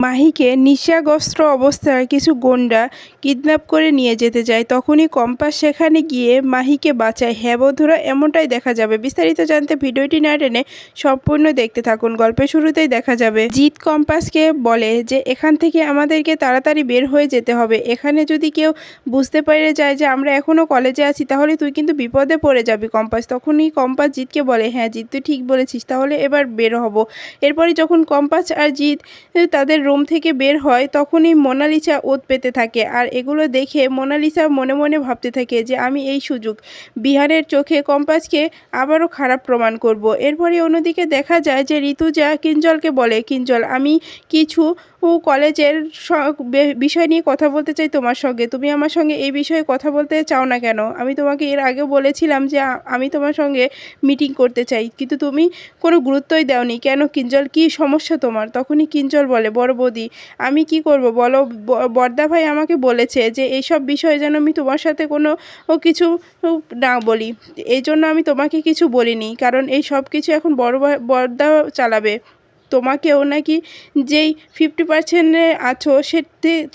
মাহিকে নিশাগ্রস্ত অবস্থায় কিছু গোন্ডা কিডন্যাপ করে নিয়ে যেতে যায়। তখনই কম্পাস সেখানে গিয়ে মাহিকে বাঁচায়। হ্যাঁ বন্ধুরা, এমনটাই দেখা যাবে। বিস্তারিত জানতে ভিডিওটি না টেনে সম্পূর্ণ দেখতে থাকুন। গল্পের শুরুতেই দেখা যাবে। জিৎ কম্পাসকে বলে যে, এখান থেকে আমাদেরকে তাড়াতাড়ি বের হয়ে যেতে হবে। এখানে যদি কেউ বুঝতে পেরে যায় যে আমরা এখনও কলেজে আছি, তাহলে তুই কিন্তু বিপদে পড়ে যাবি কম্পাস। তখনই কম্পাস জিতকে বলে হ্যাঁ জিৎ, তুই ঠিক বলেছিস। তাহলে এবার বের হব। এরপরে যখন কম্পাস আর জিৎ তাদের রুম থেকে বের হয়, তখনই মোনালিসা ওত পেতে থাকে। আর এগুলো দেখে মোনালিসা মনে মনে ভাবতে থাকে যে, আমি এই সুযোগ। বিহারের চোখে কম্পাসকে আবারও খারাপ প্রমাণ করব। এরপরে অন্যদিকে দেখা যায় যে, ঋতুজা কিঞ্জলকে বলে, কিঞ্জল, আমি কিছু কলেজের বিষয় নিয়ে কথা বলতে চাই তোমার সঙ্গে। তুমি আমার সঙ্গে এই বিষয়ে কথা বলতে চাও না কেন? আমি তোমাকে এর আগে বলেছিলাম যে আমি তোমার সঙ্গে মিটিং করতে চাই। কিন্তু তুমি কোনো গুরুত্বই দাওনি। কেন? কিঞ্জল, কি সমস্যা তোমার? তখনই কিঞ্জল বলে, বড় বৌদি, আমি কি করব? বলো বর্দা ভাই আমাকে বলেছে যে এইসব বিষয়ে যেন আমি তোমার সাথে কোনো কিছু না বলি। এই জন্য আমি তোমাকে কিছু বলিনি, কারণ এই সব কিছু এখন বড় বর্দা চালাবে। তোমাকেও নাকি যেই ফিফটি পার্সেন্টে আছো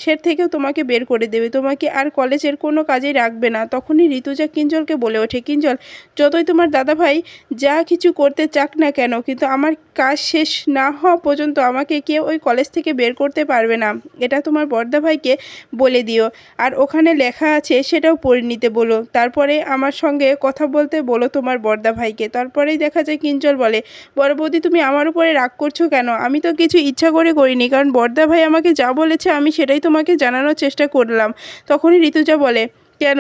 সে থেকেও তোমাকে বের করে দেবে। তোমাকে আর কলেজের কোনো কাজেই রাখবে না। তখনই ঋতুজা কিঞ্জলকে বলে ওঠে, কিঞ্জল, যতই তোমার দাদাভাই যা কিছু করতে চাক না কেন, কিন্তু আমার কাজ শেষ না হওয়া পর্যন্ত আমাকে কেউ ওই কলেজ থেকে বের করতে পারবে না। এটা তোমার বর্দা ভাইকে বলে দিও। আর ওখানে লেখা আছে, সেটাও পড়ে নিতে বলো। তারপরে আমার সঙ্গে কথা বলতে বলো তোমার বর্দা ভাইকে তারপরেই দেখা যায় কিঞ্জল বলে, বড় বৌদি, তুমি আমার উপরে রাগ করছ কেন? আমি তো কিছু ইচ্ছা করে করিনি। কারণ বর্দা ভাই আমাকে যা বলেছে আমি সেটাই তোমাকে জানানোর চেষ্টা করলাম। তখনই ঋতুজা বলে, কেন?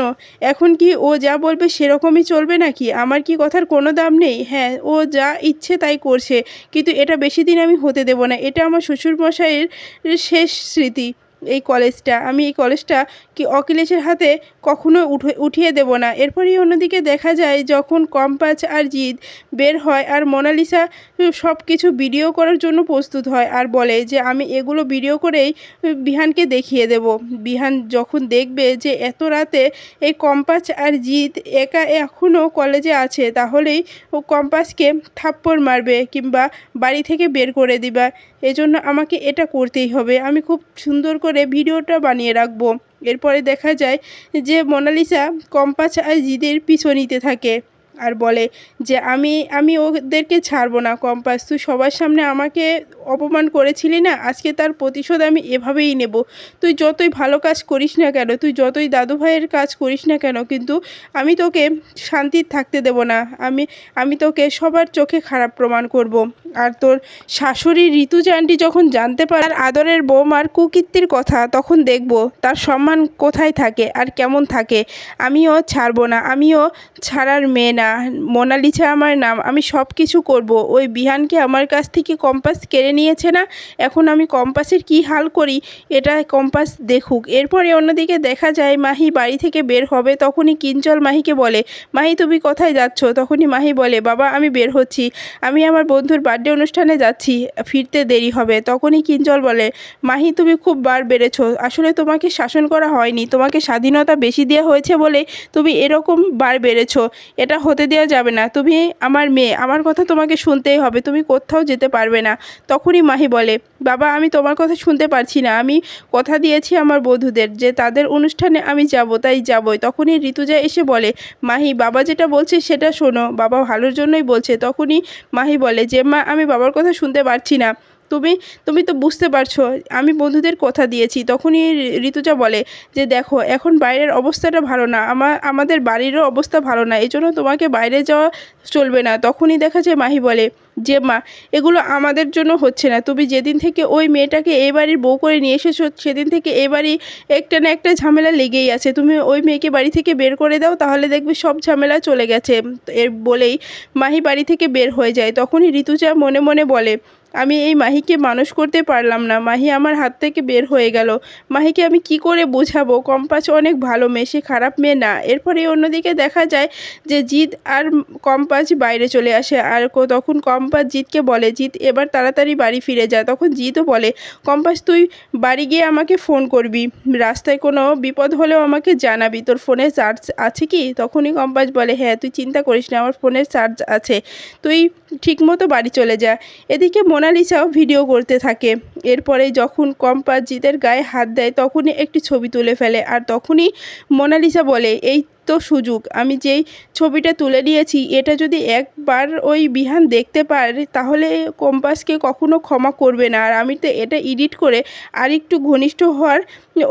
এখন কি ও যা বলবে সেরকমই চলবে নাকি? আমার কি কথার কোনো দাম নেই? হ্যাঁ ও যা ইচ্ছে তাই করছে। কিন্তু এটা বেশি দিন আমি হতে দেব না। এটা আমার শ্বশুরমশাইয়ের শেষ স্মৃতি এই কলেজটা। আমি এই কলেজটা কি অখিলেশের হাতে কখনো উঠে, উঠিয়ে দেব না। এরপরেই অন্যদিকে দেখা যায়, যখন কম্পাস আর জিদ বের হয় আর মোনালিসা সব কিছু ভিডিও করার জন্য প্রস্তুত হয় আর বলে যে, আমি এগুলো ভিডিও করেই বিহানকে দেখিয়ে দেব। বিহান যখন দেখবে যে, এত রাতে এই কম্পাস আর জিৎ একা এখনও কলেজে আছে, তাহলেই ও কম্পাসকে থাপ্পড় মারবে কিংবা বাড়ি থেকে বের করে দিবা। এজন্য আমাকে এটা করতেই হবে। আমি খুব সুন্দর করে ভিডিওটা বানিয়ে রাখব। এরপরে দেখা যায় যে, মোনালিসা কম্পাস আর জিদের পিছু নিতে থাকে। আর বলে যে আমি আমি ওদেরকে ছাড়বো না কম্পাস, তুই সবার সামনে আমাকে অপমান করেছিলি না? আজকে তার প্রতিশোধ আমি এভাবেই নেব। তুই যতই ভালো কাজ করিস না কেন, তুই যতই দাদু ভাইয়ের কাজ করিস না কেন, কিন্তু আমি তোকে শান্তির থাকতে দেব না। আমি আমি তোকে সবার চোখে খারাপ প্রমাণ করব। আর তোর শাশুড়ি ঋতুজা যখন জানতে পারে আদরের বৌমার কুকীর্তির কথা, তখন দেখব তার সম্মান কোথায় থাকে আর কেমন থাকে। আমিও ছাড়বো না, আমিও ছাড়ার মেয়ে না। মোনালিসা আমার নাম, আমি সব কিছু করব। ওই বিহানকে আমার কাছ থেকে কম্পাস কেড়ে নিয়েছে না? এখন আমি কম্পাসের কি হাল করি? এটা কম্পাস দেখুক। এরপরে অন্যদিকে দেখা যায়, মাহি বাড়ি থেকে বের হবে, তখনই কিঞ্চল মাহিকে বলে, মাহি, তুমি কোথায় যাচ্ছ? তখনই মাহি বলে, বাবা, আমি বের হচ্ছি। আমি আমার বন্ধুর বার্থডে অনুষ্ঠানে যাচ্ছি, ফিরতে দেরি হবে। তখনই কিঞ্চল বলে, মাহি, তুমি খুব বার বেড়েছ। আসলে তোমাকে শাসন করা হয়নি। তোমাকে স্বাধীনতা বেশি দেওয়া হয়েছে বলে তুমি এরকম বার বেড়েছো। এটা হতে দেওয়া যাবে না। তুমি আমার মেয়ে, আমার কথা তোমাকে শুনতেই হবে। তুমি কোথাও যেতে পারবে না। তখনই মাহি বলে, বাবা, আমি তোমার কথা শুনতে পারছি না। আমি কথা দিয়েছি আমার বন্ধুদের যে তাদের অনুষ্ঠানে আমি যাব, তাই যাবই। তখনই ঋতুজা এসে বলে, মাহি, বাবা যেটা বলছে সেটা শোনো। বাবা ভালোর জন্যই বলছে। তখনই মাহি বলে যে মা আমি বাবার কথা শুনতে পারছি না। তুমি তুমি তো বুঝতে পারছ, আমি বন্ধুদের কথা দিয়েছি। তখনই ঋতুজা বলে যে, দেখো, এখন বাইরের অবস্থাটা ভালো না। আমার আমাদের বাড়িরও অবস্থা ভালো না। এই জন্য তোমাকে বাইরে যাওয়া চলবে না। তখনই দেখা যায় মাহি বলে যে মা, এগুলো আমাদের জন্য হচ্ছে না। তুমি যেদিন থেকে ওই মেয়েটাকে এই বাড়ির বউ করে নিয়ে এসেছ, সেদিন থেকে এই বাড়ি একটা না একটা ঝামেলা লেগেই আছে। তুমি ওই মেয়েকে বাড়ি থেকে বের করে দাও, তাহলে দেখবে সব ঝামেলা চলে গেছে। এর বলেই মাহি বাড়ি থেকে বের হয়ে যায়। তখনই ঋতুজা মনে মনে বলে, আমি এই মাহিকে মানুষ করতে পারলাম না। মাহি আমার হাত থেকে বের হয়ে গেল। মাহিকে আমি কি করে বোঝাবো? কম্পাস অনেক ভালো মেয়ে, সে খারাপ মেয়ে না। এরপরে অন্যদিকে দেখা যায় যে জিৎ আর কম্পাস বাইরে চলে আসে। আর তখন কম্পাস জিৎকে বলে, জিৎ, এবার তাড়াতাড়ি বাড়ি ফিরে যায় তখন জিৎও বলে, কম্পাস, তুই বাড়ি গিয়ে আমাকে ফোন করবি। রাস্তায় কোনো বিপদ হলেও আমাকে জানাবি। তোর ফোনে চার্জ আছে কি? তখনই কম্পাস বলে হ্যাঁ তুই চিন্তা করিস না, আমার ফোনের চার্জ আছে। তুই ঠিকমতো বাড়ি চলে যা। এদিকে মোনালিসাও ভিডিও করতে থাকে। এরপরে যখন কম্পাস জিতের গায়ে হাত দেয়, তখনই একটি ছবি তুলে ফেলে। আর তখনই মোনালিসা বলে, এই সুযোগ। আমি যেই ছবিটা তুলে নিয়েছি, এটা যদি একবার ওই বিহান দেখতে পারে, তাহলে কম্পাসকে কখনো ক্ষমা করবে না। আর আমি তো এটা এডিট করে আর একটু ঘনিষ্ঠ হওয়ার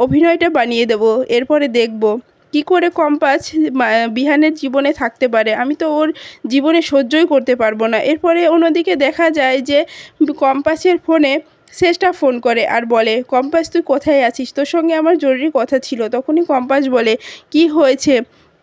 অভিনয়টা বানিয়ে দেবো, এরপরে দেখব। কি করে কম্পাস বিহানের জীবনে থাকতে পারে? আমি তো ওর জীবনে সহ্যই করতে পারব না। এরপরে অন্যদিকে দেখা যায় যে, কম্পাসের ফোনে শেষটা ফোন করে আর বলে, কম্পাস, তুই কোথায় আছিস? তোর সঙ্গে আমার জরুরি কথা ছিল। তখনই কম্পাস বলে, কি হয়েছে?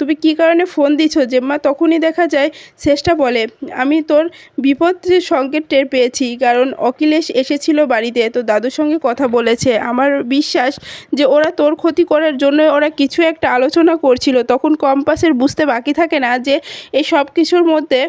তুমি কী কারণে ফোন দিছো? জেম্মা তখনই দেখা যায়, শেষটা বলে, আমি তোর বিপদ সংকেত টের পেয়েছি, কারণ অখিলেশ এসেছিল বাড়িতে, তো দাদুর সঙ্গে কথা বলেছে। আমার বিশ্বাস যে ওরা তোর ক্ষতি করার জন্য ওরা কিছু একটা আলোচনা করছিল। তখন কম্পাসের বুঝতে বাকি থাকে না যে এই সব কিছুর মধ্যে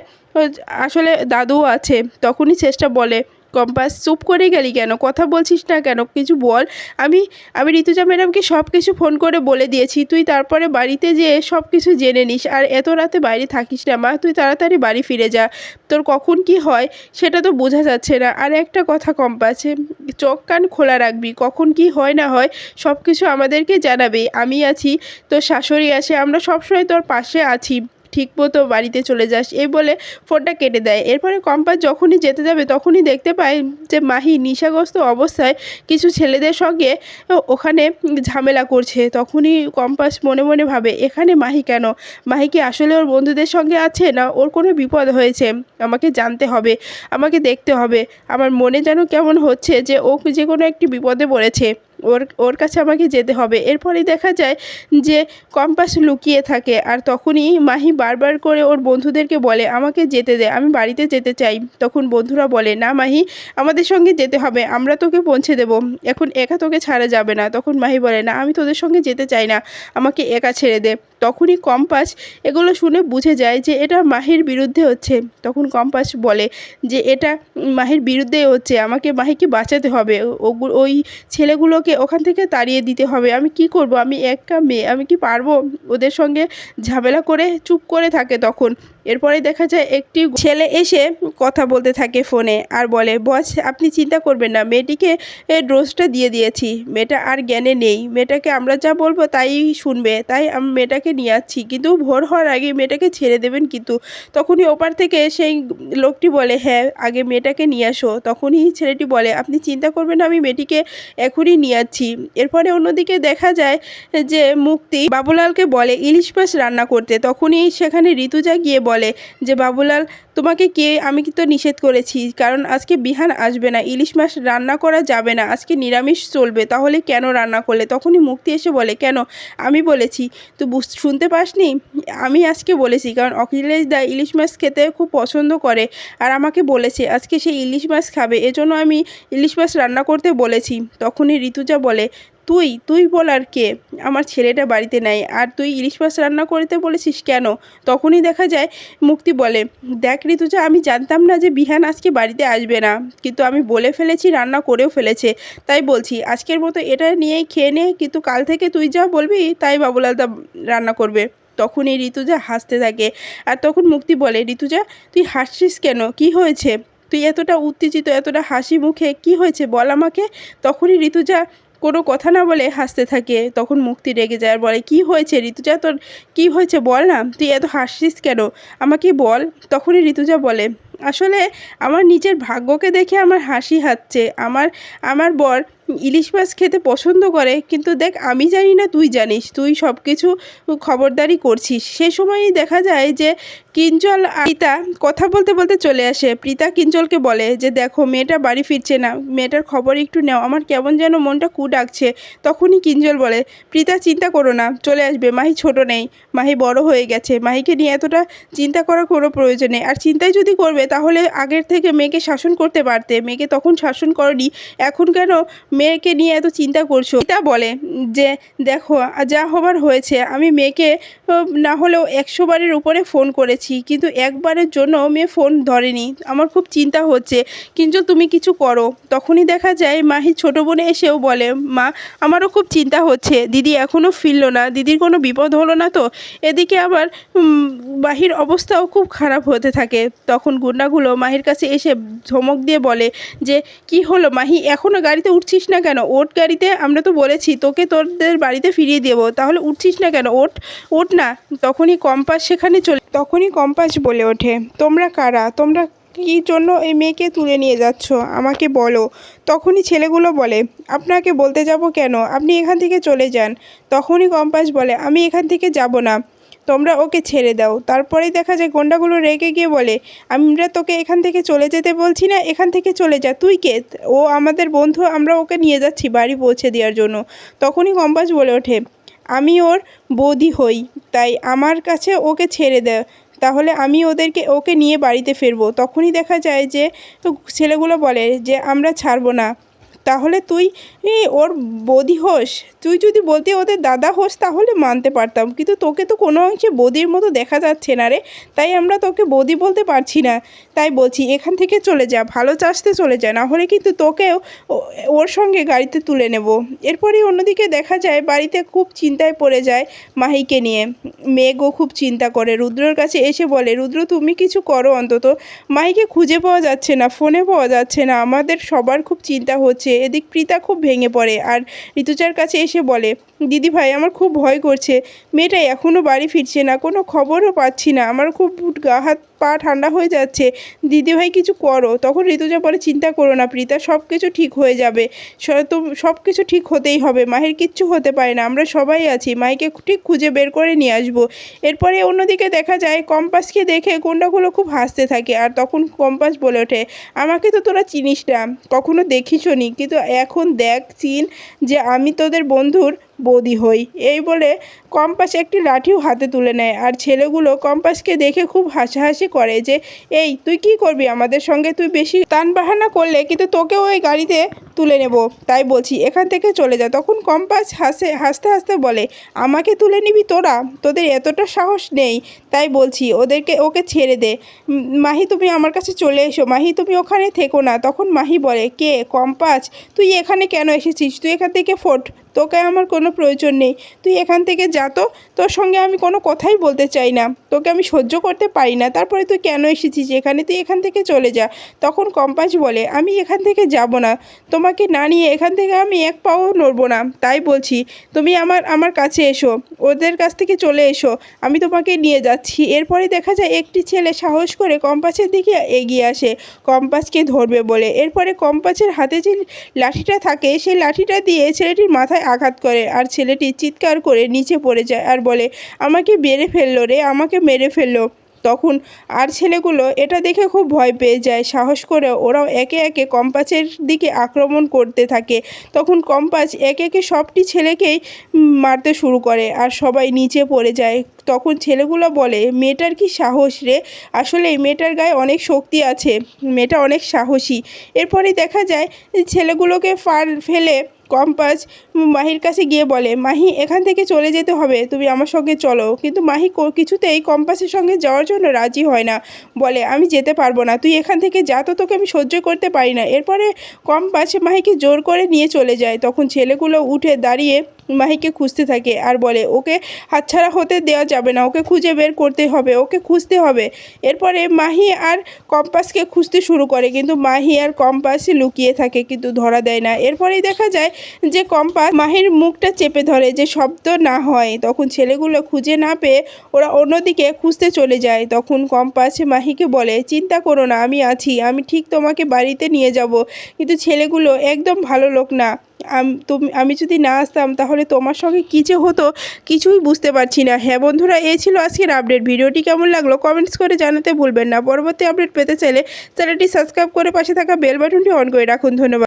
আসলে দাদুও আছে। তখনই চেষ্টা বলে কম্পাস চুপ করে গেলি কেন? কথা বলছিস না কেন? কিছু বল। আমি আমি ঋতুজা ম্যাডামকে সব কিছু ফোন করে বলে দিয়েছি। তুই তারপরে বাড়িতে যেয়ে সব কিছু জেনে নিস। আর এত রাতে বাইরে থাকিস না, মা। তুই তাড়াতাড়ি বাড়ি ফিরে যা। তোর কখন কি হয় সেটা তো বোঝা যাচ্ছে না। আর একটা কথা কম্পাসে চোখ কান খোলা রাখবি। কখন কি হয় না হয় সব কিছু আমাদেরকে জানাবি। আমি আছি, তোর শাশুড়ি আছে, আমরা সবসময় তোর পাশে আছি। ঠিক মতো বাড়িতে চলে যাস। এই বলে ফোনটা কেটে দেয়। এরপরে কম্পাস যখনই যেতে যাবে তখনই দেখতে পায় যে মাহি নেশাগ্রস্ত অবস্থায় কিছু ছেলেদের সঙ্গে ওখানে ঝামেলা করছে। তখনই কম্পাস মনে মনে ভাবে, এখানে মাহি কেন? মাহি কি আসলে ওর বন্ধুদের সঙ্গে আছে না ওর কোনো বিপদ হয়েছে? আমাকে জানতে হবে, আমাকে দেখতে হবে। আমার মনে যেন কেমন হচ্ছে যে ও যে কোনো একটি বিপদে পড়েছে। ওর ওর কাছে আমাকে যেতে হবে। এরপরেই দেখা যায় যে কম্পাস লুকিয়ে থাকে আর তখনই মাহি বারবার করে ওর বন্ধুদেরকে বলে, আমাকে যেতে দে, আমি বাড়িতে যেতে চাই। তখন বন্ধুরা বলে, না মাহি, আমাদের সঙ্গে যেতে হবে, আমরা তোকে পৌঁছে দেব। এখন একা তোকে ছাড়া যাবে না। তখন মাহি বলে, না, আমি তোদের সঙ্গে যেতে চাই না। আমাকে একা ছেড়ে দে। তখনই কম্পাস এগুলো শুনে বুঝে যায় যে এটা মাহির বিরুদ্ধে হচ্ছে। তখন কম্পাস বলে যে এটা মাহির বিরুদ্ধে হচ্ছে, আমাকে মাহিকে বাঁচাতে হবে। ওই ছেলেগুলোকে ওখান থেকে তাড়িয়ে দিতে হবে। আমি কি করব? আমি একটা মেয়ে, আমি কি পারব? ওদের সঙ্গে ঝামেলা করে চুপ করে থাকে তখন। এরপরে দেখা যায় একটি ছেলে এসে কথা বলতে থাকে ফোনে আর বলে, বস, আপনি চিন্তা করবেন না, মেয়েটিকে ডোজটা দিয়ে দিয়েছি। মেয়েটা আর জ্ঞানে নেই। মেয়েটাকে আমরা যা বলব তাই শুনবে, তাই আমি, মেয়েটাকে নিয়ে আসছি। কিন্তু ভোর হওয়ার আগে মেয়েটাকে ছেড়ে দেবেন কিন্তু। তখনই ওপার থেকে সেই লোকটি বলে হ্যাঁ আগে মেয়েটাকে নিয়ে আসো। তখনই ছেলেটি বলে, আপনি চিন্তা করবেন না, আমি মেয়েটিকে এখনই নিয়ে আসছি। এরপরে অন্যদিকে দেখা যায় যে মুক্তি বাবুলালকে বলে, ইলিশ মাছ রান্না করতে। তখনই সেখানে ঋতুজা গিয়ে বলে যে, বাবুলাল, তোমাকে কে? আমি তো নিষেধ করেছি। কারণ আজকে বিহান আসবে না। ইলিশ মাছ রান্না করা যাবে না। আজকে নিরামিষ চলবে। তাহলে কেন রান্না করলে? তখনই মুক্তি এসে বলে, কেন? আমি বলেছি। তো শুনতে পাসনি? আমি আজকে বলেছি। কারণ অখিলেশ দা ইলিশ মাছ খেতে খুব পছন্দ করে আর আমাকে বলেছে, আজকে সে ইলিশ মাছ খাবে। এজন্য আমি ইলিশ মাছ রান্না করতে বলেছি। তখনই ঋতুজা বলে তুই তুই বল আর কে? আমার ছেলেটা বাড়িতে নাই। আর তুই ইলিশ মাছ রান্না করতে বলেছিস কেন? তখনই দেখা যায় মুক্তি বলে, দেখ ঋতুজা, আমি জানতাম না যে বিহান আজকে বাড়িতে আসবে না। কিন্তু আমি বলে ফেলেছি, রান্না করেও ফেলেছে। তাই বলছি, আজকের মতো এটা নিয়েই খেয়ে নে, কিন্তু কাল থেকে তুই যা বলবি, তাই বাবুলালদা রান্না করবে। তখনই ঋতুজা হাসতে থাকে। আর তখন মুক্তি বলে, ঋতুজা, তুই হাসছিস কেন? কি হয়েছে? তুই এতটা উত্তেজিত, এতটা হাসি মুখে, কি হয়েছে বল আমাকে? তখনই ঋতুজা কোনো কথা না বলে হাসতে থাকে। তখন মুক্তি রেগে যায় আর বলে, কি হয়েছে ঋতুজা তোর? কী হয়েছে বল না? তুই এত হাসছিস কেন? আমাকে বল। তখনই ঋতুজা বলে, আসলে আমার নিজের ভাগ্যকে দেখে আমার হাসি হাসছে। আমার আমার বর ইলিশ মাছ খেতে পছন্দ করে, কিন্তু দেখ আমি জানি না তুই জানিস, তুই সব কিছু খবরদারি করছিস। সে সময়ই দেখা যায় যে কিঞ্জল আর প্রীতা কথা বলতে বলতে চলে আসে। প্রীতা কিঞ্জলকে বলে যে, দেখো, মেয়েটা বাড়ি ফিরছে না, মেয়েটার খবর একটু নেও, আমার কেমন যেন মনটা কু ডাকছে। তখনই কিঞ্জল বলে, প্রীতা, চিন্তা করো না, চলে আসবে, মাহি ছোট নেই, মাহি বড় হয়ে গেছে, মাহিকে নিয়ে এতটা চিন্তা করার কোনো প্রয়োজন নেই। আর চিন্তাই যদি করবে, তাহলে আগের থেকে মেয়েকে শাসন করতে পারতে। মেয়েকে তখন শাসন করনি, এখন কেন মেয়েকে নিয়ে এত চিন্তা করছ? তা বলে যে, দেখো, যা হবার হয়েছে, আমি মেয়েকে না হলেও একশো বারের উপরে ফোন করেছি, কিন্তু একবারের জন্য মেয়ে ফোন ধরেনি। আমার খুব চিন্তা হচ্ছে, কিন্তু তুমি কিছু করো। তখনই দেখা যায় মাহি ছোটো বোনে এসেও বলে, মা, আমারও খুব চিন্তা হচ্ছে, দিদি এখনও ফিরলো না, দিদির কোনো বিপদ হলো না তো? এদিকে আবার মাহির অবস্থাও খুব খারাপ হতে থাকে। তখন গুন্ডাগুলো মাহির কাছে এসে ধমক দিয়ে বলে যে, কি হলো মাহি? এখনও গাড়িতে উঠছিস না কেন? ওট গাড়িতে, আমরা তো বলেছি, তোকে তোদের বাড়িতে ফিরিয়ে দেবো। তাহলে উঠছিস না কেন? ওট ওঠ না। তখনই কম্পাস সেখানে চলে, তখনই কম্পাস বলে ওঠে, তোমরা কারা? তোমরা কী জন্য এই মেয়েকে তুলে নিয়ে যাচ্ছ? আমাকে বলো। তখনই ছেলেগুলো বলে, আপনাকে বলতে যাব কেন? আপনি এখান থেকে চলে যান। তখনই কম্পাস বলে, আমি এখান থেকে যাব না। তোমরা ওকে ছেড়ে দাও। তারপরেই দেখা যায় গন্ডাগুলো রেগে গিয়ে বলে, আমরা তোকে এখান থেকে চলে যেতে বলছি না, এখান থেকে চলে যা। তুই কে? ও আমাদের বন্ধু, আমরা ওকে নিয়ে যাচ্ছি বাড়ি পৌঁছে দেওয়ার জন্য। তখনই কম্পাস বলে ওঠে, আমি ওর বৌদি হই, তাই আমার কাছে ওকে ছেড়ে দেয় তাহলে আমি ওদেরকে, ওকে নিয়ে বাড়িতে ফিরবো। তখনই দেখা যায় যে ছেলেগুলো বলে যে, আমরা ছাড়বো না। তাহলে তুই ওর বৌদি হোস। তুই যদি বলতে ওদের দাদা হোস, তাহলে মানতে পারতাম। কিন্তু তোকে তো কোনো অংশে বৌদির মতো দেখা যাচ্ছে না রে। তাই আমরা তোকে বৌদি বলতে পারছি না। তাই বলছি, এখান থেকে চলে যা, ভালো চাষতে চলে যা। না হলে কিন্তু তোকেও ওর সঙ্গে গাড়িতে তুলে নেব। এরপরে অন্যদিকে দেখা যায়, বাড়িতে খুব চিন্তায় পড়ে যায় মাহিকে নিয়ে। মেঘও খুব চিন্তা করে। রুদ্রর কাছে এসে বলে, রুদ্র, তুমি কিছু করো অন্তত। মাহিকে খুঁজে পাওয়া যাচ্ছে না, ফোনে পাওয়া যাচ্ছে না। আমাদের সবার খুব চিন্তা হচ্ছে। এদিক প্রীতা খুব ভেঙে পড়ে আর ঋতুজার কাছে এসে বলে, দিদি ভাই, আমার খুব ভয় করছে। মেয়েটা এখনও বাড়ি ফিরছে না, কোনো খবরও পাচ্ছি না। আমার খুব গা হাত পা ঠান্ডা হয়ে যাচ্ছে। দিদিভাই কিছু করো। তখন ঋতুজা বলে, চিন্তা করো না প্রীতা সব কিছু ঠিক হয়ে যাবে। সব কিছু ঠিক হতেই হবে। মাহের কিচ্ছু হতে পারে না। আমরা সবাই আছি। মাইকে ঠিক খুঁজে বের করে নিয়ে আসব। এরপরে অন্যদিকে দেখা যায়, কম্পাসকে দেখে গুন্ডাগুলো খুব হাসতে থাকে। আর তখন কম্পাস বলে ওঠে, আমাকে তো তোরা চিনিস না। কখনো দেখিসও নি কিন্তু এখন দেখ, চিন যে আমি তোদের বন্ধুর বৌদি হই। এই বলে কম্পাস একটি লাঠিও হাতে তুলে নেয় আর ছেলেগুলো কম্পাসকে দেখে খুব হাসাহাসি করে যে, এই, তুই কি করবি? আমাদের সঙ্গে তুই বেশি টান বাহানা করলে কিন্তু তোকেও ওই গাড়িতে তুলে নেব। তাই বলছি, এখান থেকে চলে যা। তখন কম্পাস হাসে, হাসতে হাসতে বলে, আমাকে তুলে নিবি তোরা? তোদের এতটা সাহস নেই। তাই বলছি, ওদেরকে, ওকে ছেড়ে দে। মাহি, তুমি আমার কাছে চলে এসো। মাহি, তুমি ওখানে থেকো না। তখন মাহি বলে, কে? কম্পাস? তুই এখানে কেন এসেছিস? তুই এখান থেকে ফোট। তোকে আমার কোনো প্রয়োজন নেই। তুই এখান থেকে যা তো, তোর সঙ্গে আমি কোনো কথাই বলতে চাই না। তোকে আমি সহ্য করতে পারি না। তারপরে তুই কেন এসেছিস? এখানে তুই এখান থেকে চলে যা। তখন কম্পাস বলে, আমি এখান থেকে যাব না। তোমাকে না নিয়ে এখান থেকে আমি এক পাও নড়বো না। তাই বলছি, তুমি আমার আমার কাছে এসো। ওদের কাছ থেকে চলে এসো। আমি তোমাকে নিয়ে যাচ্ছি। এরপরে দেখা যায় একটি ছেলে সাহস করে কম্পাসের দিকে এগিয়ে আসে। কম্পাসকে ধরবে বলে। এরপরে কম্পাসের হাতে যে লাঠিটা থাকে, সেই লাঠিটা দিয়ে ছেলেটির মাথায় আঘাত করে আর ছেলেটি চিৎকার করে নিচে পড়ে যায় আর বলে, আমাকে মেরে ফেলল রে, আমাকে মেরে ফেলল। তখন আর ছেলেগুলো এটা দেখে খুব ভয় পেয়ে যায়, সাহস করে ওরাও একে একে কম্পাসের দিকে আক্রমণ করতে থাকে। তখন কম্পাস একে একে সবটি ছেলেকেই মারতে শুরু করে আর সবাই নিচে পড়ে যায়। তখন ছেলেগুলো বলে, মেয়েটার কি সাহস রে? আসলে মেয়েটার গায়ে অনেক শক্তি আছে, মেয়েটা অনেক সাহসী। এরপরে দেখা যায় ছেলেগুলোকে ফার ফেলে কম্পাস মাহির কাছে গিয়ে বলে, মাহি, এখান থেকে চলে যেতে হবে, তুমি আমার সঙ্গে চলো। কিন্তু মাহি কিছুতেই কম্পাসের সঙ্গে যাওয়ার জন্য রাজি হয় না। বলে, আমি যেতে পারব না, তুই এখান থেকে যা, তো তোকে আমি সহ্য করতে পারি না। এরপরে কম্পাস মাহিকে জোর করে নিয়ে চলে যায়। তখন ছেলেগুলো উঠে দাঁড়িয়ে মাহিকে খুঁজতে থাকে আর বলে, ওকে হাতছাড়া হতে দেওয়া যাবে না, ওকে খুঁজে বের করতে হবে, ওকে খুঁজতে হবে। এরপরে মাহি আর কম্পাসকে খুঁজতে শুরু করে, কিন্তু মাহি আর কম্পাস লুকিয়ে থাকে, কিন্তু ধরা দেয় না। এরপরেই দেখা যায় যে কম্পাস মাহির মুখটা চেপে ধরে, যে শব্দ না হয়, তখন ছেলেগুলো খুঁজে না পেয়ে ওরা অন্যদিকে খুঁজতে চলে যায়। তখন কম্পাস মাহিকে বলে, চিন্তা করো না, আমি আছি, আমি ঠিক তোমাকে বাড়িতে নিয়ে যাব। কিন্তু ছেলেগুলো একদম ভালো লোক না। তুমি, আমি যদি না আসতাম, তাহলে তোমার সঙ্গে কী যে হতো কিছুই বুঝতে পারছি না। হ্যাঁ বন্ধুরা, এই ছিল আজকের আপডেট ভিডিওটি কেমন লাগল কমেন্টস করে জানাতে ভুলবেন না। পরবর্তী আপডেট পেতে চাইলে চ্যানেলটি সাবস্ক্রাইব করে পাশে থাকা বেল বাটনটি অন করে রাখুন। ধন্যবাদ।